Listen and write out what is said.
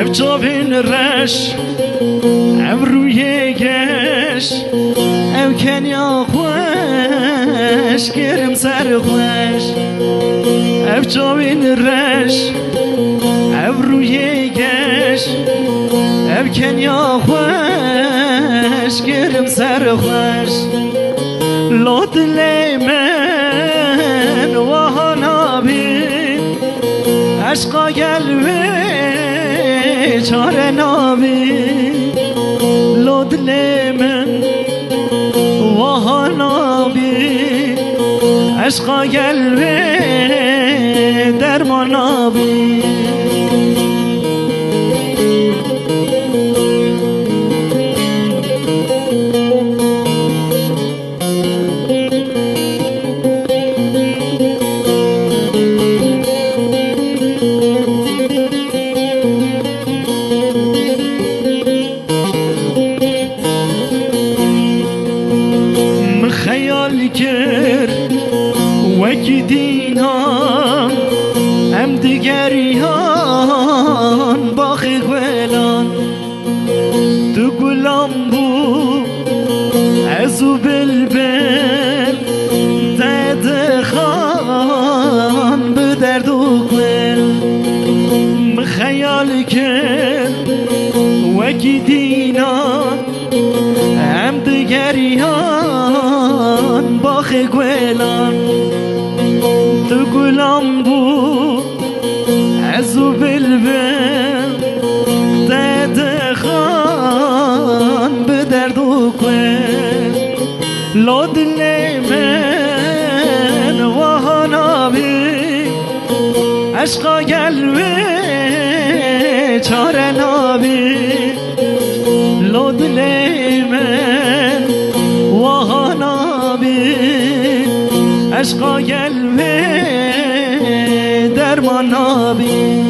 Evcavin reş خوش گرم سر خوش اف جاوین رش اف روی گش اف کنیا خوش گرم سر خوش. لات لیمن و ها نابی اشقا گلوی نابی Aşka gel ve derman abi وکی دینان ام دیگریان باخی گلان. تو گلام بو ازو بلبل دد خان به درد و گل خیال کرد وکی دینان هم دیگریان باخ گلان. تو گلام بو ازو بلبل دد خان به درد و گل لادل من وهانابی عشقا گل و چاره نابی لودل عشقا گل و درمان نابی